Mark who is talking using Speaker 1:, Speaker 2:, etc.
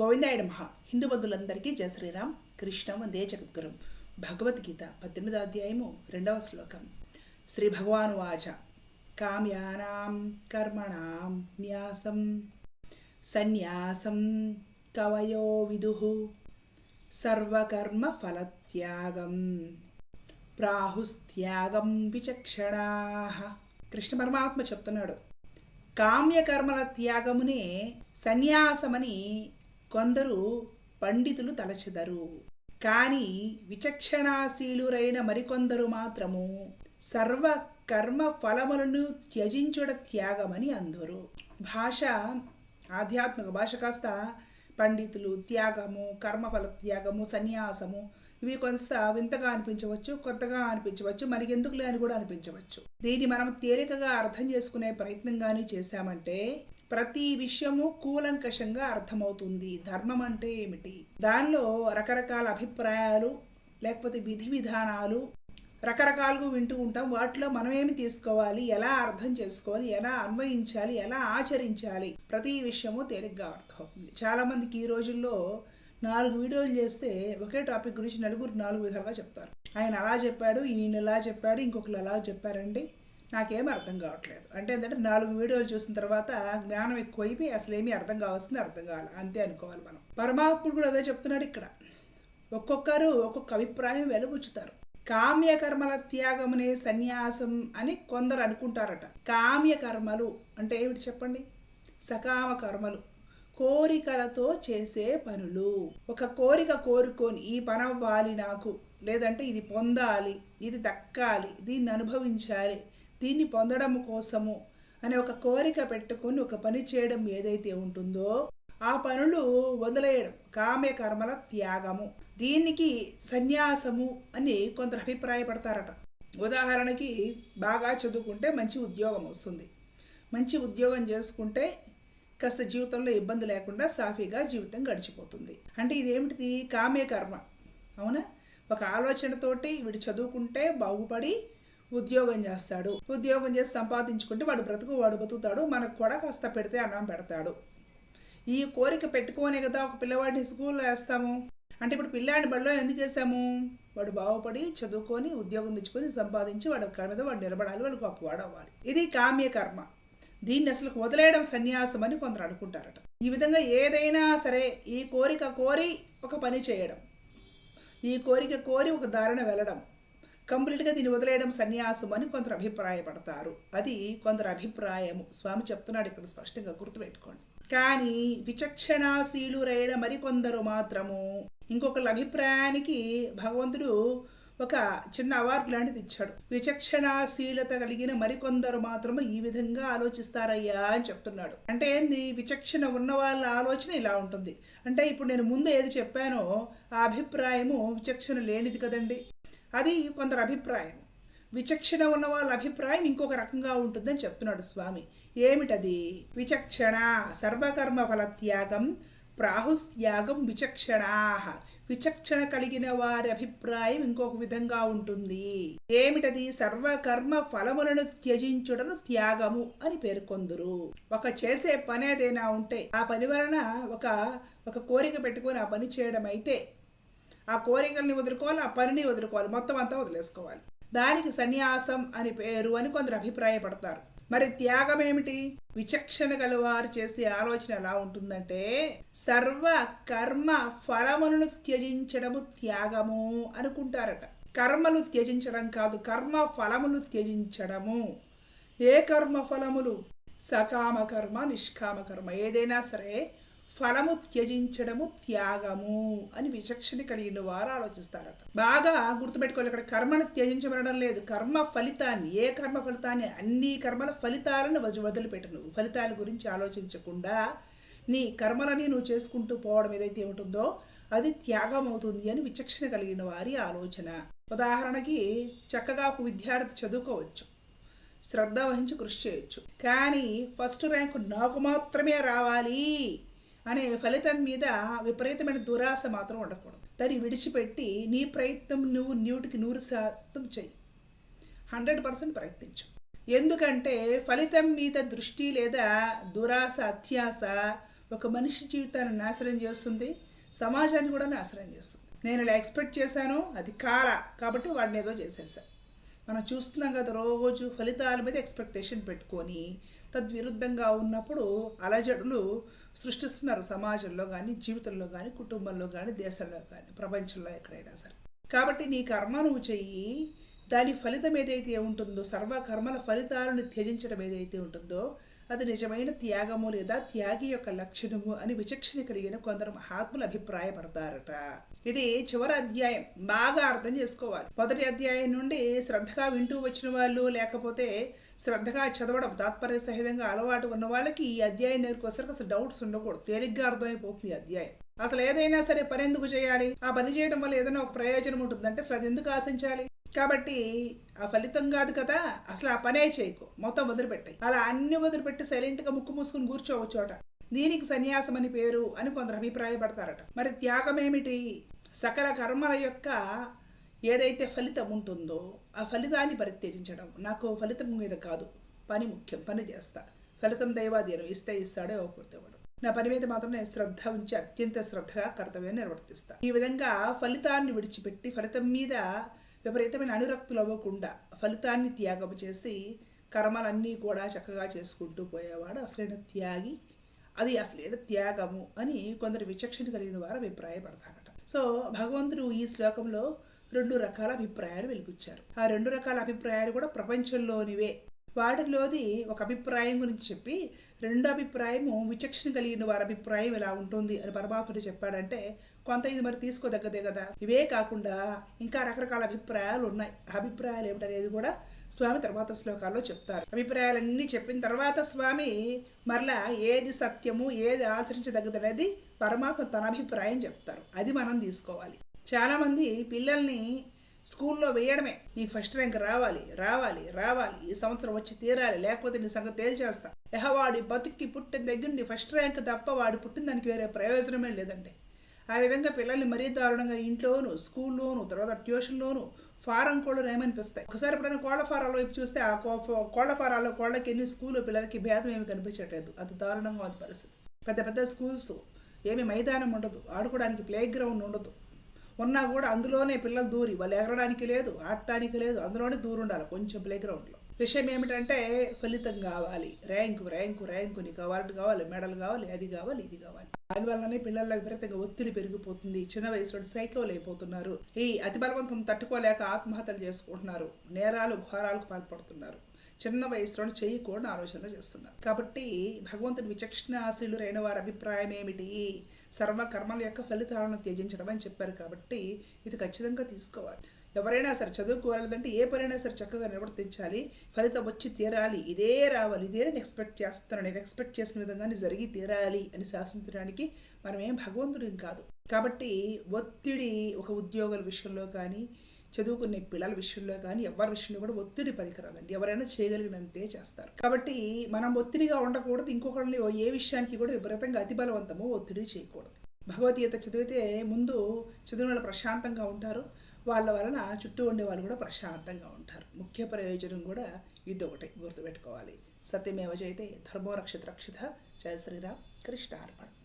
Speaker 1: గోవిందాయ మహా హిందూ బంధువులందరికీ జయ శ్రీరామ్. కృష్ణ వందే జగద్గురు. భగవద్గీత పద్దెనిమిదో అధ్యాయము రెండవ శ్లోకం. శ్రీ భగవాను వాచ. కామ్యానాం కర్మణాం న్యాసం. సన్యాసం కవయో విదు. సర్వకర్మ ఫలత్యాగం. ప్రాహుస్త్యాగం విచక్షణా. కృష్ణ పరమాత్మ చెప్తున్నాడు. కామ్యకర్మల త్యాగమునే సన్యాసమని కొందరు పండితులు తలచెదరు. కానీ విచక్షణాశీలురైన మరికొందరు మాత్రము సర్వ కర్మ ఫలములను త్యజించుడ త్యాగమని అందరు. భాష ఆధ్యాత్మిక భాష కాస్త పండితులు త్యాగము కర్మఫల త్యాగము సన్యాసము ఇవి కొంత వింతగా అనిపించవచ్చు కొత్తగా అనిపించవచ్చు మనకెందుకులే అని కూడా అనిపించవచ్చు. దీన్ని మనం తేలికగా అర్థం చేసుకునే ప్రయత్నం కానీ చేశామంటే ప్రతి విషయము కూలంకషంగా అర్థమవుతుంది. ధర్మం అంటే ఏమిటి? దానిలో రకరకాల అభిప్రాయాలు లేకపోతే విధి విధానాలు రకరకాలుగా వింటూ ఉంటాం. వాటిలో మనం ఏమి తీసుకోవాలి? ఎలా అర్థం చేసుకోవాలి? ఎలా అన్వయించాలి? ఎలా ఆచరించాలి? ప్రతి విషయము తేలిగ్గా అర్థమవుతుంది. చాలామందికి ఈ రోజుల్లో నాలుగు వీడియోలు చేస్తే ఒకే టాపిక్ గురించి నలుగురు నాలుగు విధాలుగా చెప్తారు. ఆయన అలా చెప్పాడు ఈయన ఇలా చెప్పాడు ఇంకొకరు అలా చెప్పారండి. నాకేం అర్థం కావట్లేదు. అంటే ఏంటంటే నాలుగు వీడియోలు చూసిన తర్వాత జ్ఞానం ఎక్కువైపోయి అసలు ఏమీ అర్థం కావాల్సింది అర్థం కావాలి. అంతే అనుకోవాలి మనం. పరమాత్ముడు కూడా అదే చెప్తున్నాడు ఇక్కడ. ఒక్కొక్కరు ఒక్కొక్క అభిప్రాయం వెలుగుచ్చుతారు కామ్యకర్మల త్యాగమునే సన్యాసం అని కొందరు అనుకుంటారట. కామ్య కర్మలు అంటే ఏమిటి చెప్పండి? సకామ కర్మలు కోరికలతో చేసే పనులు. ఒక కోరిక కోరుకొని ఈ పని అవ్వాలి నాకు. లేదంటే ఇది పొందాలి ఇది దక్కాలి దీన్ని అనుభవించాలి దీన్ని పొందడం కోసము అనే ఒక కోరిక పెట్టుకొని ఒక పని చేయడం ఏదైతే ఉంటుందో ఆ పనులు వదిలేయడం. కామ్య కర్మల త్యాగము. దీనికి సన్యాసము అని కొందరు అభిప్రాయపడతారట. ఉదాహరణకి బాగా చదువుకుంటే మంచి ఉద్యోగం వస్తుంది. మంచి ఉద్యోగం చేసుకుంటే కాస్త జీవితంలో ఇబ్బంది లేకుండా సాఫీగా జీవితం గడిచిపోతుంది. అంటే ఇదేమిటిది? కామే కర్మ. అవునా? ఒక ఆలోచనతోటి వీడు చదువుకుంటే బాగుపడి ఉద్యోగం చేస్తాడు. ఉద్యోగం చేసి సంపాదించుకుంటే వాడు బ్రతుకు వాడు బతుకుతాడు. మనకు కూడా కాస్త పెడితే అన్నం పెడతాడు. ఈ కోరిక పెట్టుకోనే కదా ఒక పిల్లవాడిని స్కూల్లో వేస్తాము. అంటే ఇప్పుడు పిల్లాడిని బడిలో ఎందుకు వేసాము? వాడు బాగుపడి చదువుకొని ఉద్యోగం తెచ్చుకొని సంపాదించి వాడు కర్మ మీద వాడు నిలబడాలి వాడు గొప్పవాడు అవ్వాలి. ఇది కామ్య కర్మ. దీన్ని అసలు వదిలేయడం సన్యాసం అని కొందరు అనుకుంటారట. ఈ విధంగా ఏదైనా సరే ఈ కోరిక కోరి ఒక పని చేయడం ఈ కోరిక కోరి ఒక దారిన వెళ్ళడం కంప్లీట్గా దీన్ని వదిలేయడం సన్యాసం అని కొందరు అభిప్రాయపడతారు. అది కొందరు అభిప్రాయము. స్వామి చెప్తున్నాడు ఇక్కడ స్పష్టంగా గుర్తుపెట్టుకోండి. కానీ విచక్షణాశీలురైన మరికొందరు మాత్రము ఇంకొకళ్ళ అభిప్రాయానికి భగవంతుడు ఒక చిన్న అవార్డు లాంటిది ఇచ్చాడు. విచక్షణాశీలత కలిగిన మరికొందరు మాత్రమే ఈ విధంగా ఆలోచిస్తారయ్యా అని చెప్తున్నాడు. అంటే ఏంది? విచక్షణ ఉన్న వాళ్ళ ఆలోచన ఇలా ఉంటుంది. అంటే ఇప్పుడు నేను ముందు ఏది చెప్పానో ఆ అభిప్రాయము విచక్షణ లేనిది కదండి. అది కొందరు అభిప్రాయం. విచక్షణ ఉన్న వాళ్ళ అభిప్రాయం ఇంకొక రకంగా ఉంటుందని చెప్తున్నాడు స్వామి. ఏమిటది? విచక్షణ సర్వకర్మ ఫల త్యాగం ప్రాహుస్త్యాగం విచక్షణా. విచక్షణ కలిగిన వారి అభిప్రాయం ఇంకొక విధంగా ఉంటుంది. ఏమిటది? సర్వకర్మ ఫలములను త్యజించుటను త్యాగము అని పేర్కొందురు. ఒక చేసే పని ఏదైనా ఉంటే ఆ పని వలన ఒక ఒక కోరిక పెట్టుకొని ఆ పని చేయడం అయితే ఆ కోరికల్ని వదులుకోవాలి ఆ పనిని వదులుకోవాలి మొత్తం అంతా వదిలేసుకోవాలి. దానికి సన్యాసం అని పేరు అని కొందరు అభిప్రాయపడతారు. మరి త్యాగం ఏమిటి విచక్షణ గలవారు చేసే ఆలోచన ఎలా ఉంటుందంటే సర్వ కర్మ ఫలములను త్యజించడము త్యాగము అనుకుంటారట. కర్మలు త్యజించడం కాదు కర్మ ఫలములు త్యజించడము. ఏ కర్మ ఫలములు? సకామ కర్మ నిష్కామ కర్మ ఏదైనా సరే ఫలము త్యజించడము త్యాగము అని విచక్షణ కలిగిన వారు ఆలోచిస్తారట. బాగా గుర్తుపెట్టుకోవాలి ఇక్కడ కర్మను త్యజించబడడం లేదు. కర్మ ఫలితాన్ని ఏ కర్మ ఫలితాన్ని అన్ని కర్మల ఫలితాలను వదిలిపెట్టు నువ్వు. ఫలితాల గురించి ఆలోచించకుండా నీ కర్మలని నువ్వు చేసుకుంటూ పోవడం ఏదైతే ఉంటుందో అది త్యాగం అవుతుంది అని విచక్షణ కలిగిన వారి ఆలోచన. ఉదాహరణకి చక్కగా ఒక విద్యార్థి చదువుకోవచ్చు. శ్రద్ధ వహించి కృషి చేయొచ్చు. కానీ ఫస్ట్ ర్యాంకు నాకు మాత్రమే రావాలి. అనే ఫలితం మీద విపరీతమైన దురాశ మాత్రం ఉండకూడదు. దాన్ని విడిచిపెట్టి నీ ప్రయత్నం నువ్వు నూటికి నూరు శాతం చెయ్యి. హండ్రెడ్ పర్సెంట్ ప్రయత్నించు. ఎందుకంటే ఫలితం మీద దృష్టి లేదా దురాశ అత్యాస ఒక మనిషి జీవితాన్ని నాశనం చేస్తుంది సమాజాన్ని కూడా నాశనం చేస్తుంది. నేను ఇలా ఎక్స్పెక్ట్ చేశాను అది కారా కాబట్టి వాడిని ఏదో చేసేసా. మనం చూస్తున్నాం కదా రోజు ఫలితాల మీద ఎక్స్పెక్టేషన్ పెట్టుకొని తద్విరుద్ధంగా ఉన్నప్పుడు అలజడులు సృష్టిస్తున్నారు సమాజంలో కానీ జీవితంలో కానీ కుటుంబంలో కానీ దేశంలో కానీ ప్రపంచంలో ఎక్కడైనా సరే. కాబట్టి నీ కర్మ నువ్వు చెయ్యి. దాని ఫలితం ఏదైతే ఉంటుందో సర్వ కర్మల ఫలితాలను త్యజించడం ఏదైతే ఉంటుందో అది నిజమైన త్యాగము లేదా త్యాగి యొక్క లక్షణము అని విచక్షణ కలిగిన కొందరు మహాత్ములు అభిప్రాయపడతారట. ఇది చివరి అధ్యాయం. బాగా అర్థం చేసుకోవాలి. మొదటి అధ్యాయం నుండి శ్రద్ధగా వింటూ వచ్చిన వాళ్ళు లేకపోతే శ్రద్ధగా చదవడం తాత్పర్య సహితంగా అలవాటు ఉన్న వాళ్ళకి ఈ అధ్యాయం దగ్గరికి వచ్చరికి అసలు డౌట్స్ ఉండకూడదు. తేలిగ్గా అర్థమైపోతుంది ఈ అధ్యాయం. అసలు ఏదైనా సరే పని ఎందుకు చేయాలి? ఆ పని చేయడం వల్ల ఏదైనా ఒక ప్రయోజనం ఉంటుందంటే అసలు అది ఎందుకు ఆశించాలి? కాబట్టి ఆ ఫలితం కాదు కదా. అసలు ఆ పనే చేయకు. మొత్తం వదిలిపెట్టాయి. అలా అన్ని వదిలిపెట్టి సైలెంట్గా ముక్కు మూసుకుని కూర్చోవచ్చు చోట దీనికి సన్యాసం అని పేరు అని కొందరు అభిప్రాయపడతారట. మరి త్యాగం ఏమిటి సకల కర్మల యొక్క ఏదైతే ఫలితం ఉంటుందో ఆ ఫలితాన్ని పరిత్యజించడం. నాకు ఫలితం మీద కాదు. పని ముఖ్యం. పని చేస్తా. ఫలితం దైవాధీనం. ఇస్తే ఇస్తాడే ఇవ్వకపోతే వాడు నా పని మీద మాత్రం నేను శ్రద్ధ ఉంచి అత్యంత శ్రద్ధగా కర్తవ్యం నిర్వర్తిస్తా. ఈ విధంగా ఫలితాన్ని విడిచిపెట్టి ఫలితం మీద విపరీతమైన అనురక్తులు అవ్వకుండా ఫలితాన్ని త్యాగం చేసి కర్మలన్నీ కూడా చక్కగా చేసుకుంటూ పోయేవాడు. అసలైన త్యాగి అది అసలైన త్యాగము అని కొందరు విచక్షణ కలిగిన వారు అభిప్రాయపడతారట. సో భగవంతుడు ఈ శ్లోకంలో రెండు రకాల అభిప్రాయాలు వెలిపించారు ఆ రెండు రకాల అభిప్రాయాలు కూడా ప్రపంచంలోనివే. వాటిలోది ఒక అభిప్రాయం గురించి చెప్పి రెండో అభిప్రాయము విచక్షణ కలిగిన వారి అభిప్రాయం ఇలా ఉంటుంది అని పరమాత్ముడు చెప్పాడంటే కొంత ఇది మరి తీసుకోదగ్గదే కదా. ఇవే కాకుండా ఇంకా రకరకాల అభిప్రాయాలు ఉన్నాయి. అభిప్రాయాలు ఏమిటనేది కూడా స్వామి తర్వాత శ్లోకాల్లో చెప్తారు. అభిప్రాయాలన్నీ చెప్పిన తర్వాత స్వామి మరలా ఏది సత్యము ఏది ఆచరించదగ్గదనేది పరమాత్మ తన అభిప్రాయం చెప్తారు. అది మనం తీసుకోవాలి. చాలామంది పిల్లల్ని స్కూల్లో వేయడమే. నీకు ఫస్ట్ ర్యాంక్ రావాలి రావాలి రావాలి. ఈ సంవత్సరం వచ్చి తీరాలి లేకపోతే నీ సంగతి తేల్చేస్తా. ఎహ వాడి బతుక్కి పుట్టిన దగ్గర నీ ఫస్ట్ ర్యాంక్ తప్ప వాడు పుట్టిన దానికి వేరే ప్రయోజనమే లేదండి. ఆ విధంగా పిల్లల్ని మరీ దారుణంగా ఇంట్లోను స్కూల్లోను తర్వాత ట్యూషన్లోను ఫారం కోళ్ళు ఏమనిపిస్తాయి ఒకసారి ఎప్పుడైనా కోళ్ళ ఫారాల వైపు చూస్తే ఆ కో- ఫారాల్లో కోళ్ళకి ఎన్ని స్కూల్లో పిల్లలకి భేదం ఏమి కనిపించట్లేదు. అది దారుణంగా ఉంది పరిస్థితి. పెద్ద పెద్ద స్కూల్స్ ఏమి మైదానం ఉండదు. ఆడుకోవడానికి ప్లే గ్రౌండ్ ఉండదు. ఉన్నా కూడా అందులోనే పిల్లలు దూరి వాళ్ళు ఎగరడానికి లేదు ఆడటానికి లేదు అందులోనే దూరం ఉండాలి కొంచెం ప్లే గ్రౌండ్లో. విషయం ఏమిటంటే ఫలితం కావాలి. ర్యాంకు ర్యాంకు ర్యాంకు నీకు అవార్డు కావాలి మెడల్ కావాలి అది కావాలి ఇది కావాలి. దానివల్లనే పిల్లల్లో విపరీతంగా ఒత్తిడి పెరిగిపోతుంది. చిన్న వయసులో సైకోలు అయిపోతున్నారు. ఈ అతి బలవంతం తట్టుకోలేక ఆత్మహత్యలు చేసుకుంటున్నారు. నేరాలు ఘోరాలకు పాల్పడుతున్నారు. చిన్న వయసులో చేయకూడని ఆలోచనలు చేస్తున్నారు. కాబట్టి భగవంతుని విచక్షణాశీలురైన వారి అభిప్రాయం ఏమిటి? సర్వ కర్మల యొక్క ఫలితాలను త్యజించడం అని చెప్పారు కాబట్టి ఇది ఖచ్చితంగా తీసుకోవాలి. ఎవరైనా సరే చదువుకోవాలంటే ఏ పనైనా సరే చక్కగా నిర్వర్తించాలి ఫలితం వచ్చి తీరాలి. ఇదే రావాలి ఇదే నేను ఎక్స్పెక్ట్ చేస్తున్నాను. నేను ఎక్స్పెక్ట్ చేసిన విధంగానే జరిగి తీరాలి అని శాసించడానికి మనం ఏం భగవంతుడిని కాదు. కాబట్టి ఒత్తిడి ఒక ఉద్యోగుల విషయంలో కానీ చదువుకునే పిల్లల విషయంలో కానీ ఎవరి విషయంలో కూడా ఒత్తిడి పనికిరాదండి. ఎవరైనా చేయగలిగినంతే చేస్తారు. కాబట్టి మనం ఒత్తిడిగా ఉండకూడదు ఇంకొకరిని ఏ విషయానికి కూడా విపరీతంగా అతి బలవంతము ఒత్తిడి చేయకూడదు. భగవద్గీత చదివితే ముందు చదివిన వాళ్ళు ప్రశాంతంగా ఉంటారు. వాళ్ళ వలన చుట్టూ ఉండే వాళ్ళు కూడా ప్రశాంతంగా ఉంటారు. ముఖ్య ప్రయోజనం కూడా ఇది ఒకటి గుర్తుపెట్టుకోవాలి. సత్యమేవ జయతే ధర్మో రక్షిత రక్షిత. జయ శ్రీరామ్. కృష్ణ అర్పణ